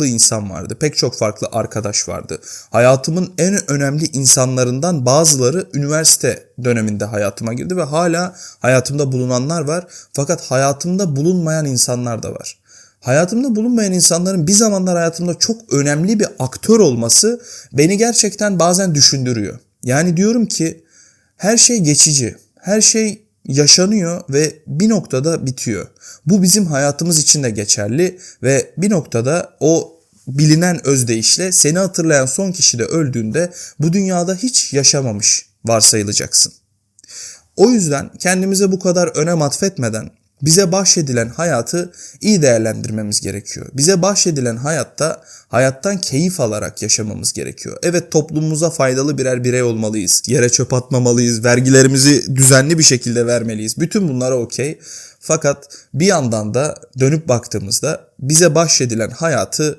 farklı insan vardı. Pek çok farklı arkadaş vardı. Hayatımın en önemli insanlarından bazıları üniversite döneminde hayatıma girdi ve hala hayatımda bulunanlar var. Fakat hayatımda bulunmayan insanlar da var. Hayatımda bulunmayan insanların bir zamanlar hayatımda çok önemli bir aktör olması beni gerçekten bazen düşündürüyor. Yani diyorum ki her şey geçici. Her şey yaşanıyor ve bir noktada bitiyor. Bu bizim hayatımız için de geçerli ve bir noktada o bilinen özdeyişle seni hatırlayan son kişi de öldüğünde bu dünyada hiç yaşamamış varsayılacaksın. O yüzden kendimize bu kadar önem atfetmeden bize bahşedilen hayatı iyi değerlendirmemiz gerekiyor. Bize bahşedilen hayatta hayattan keyif alarak yaşamamız gerekiyor. Evet toplumumuza faydalı birer birey olmalıyız. Yere çöp atmamalıyız. Vergilerimizi düzenli bir şekilde vermeliyiz. Bütün bunlara okey. Fakat bir yandan da dönüp baktığımızda bize bahşedilen hayatı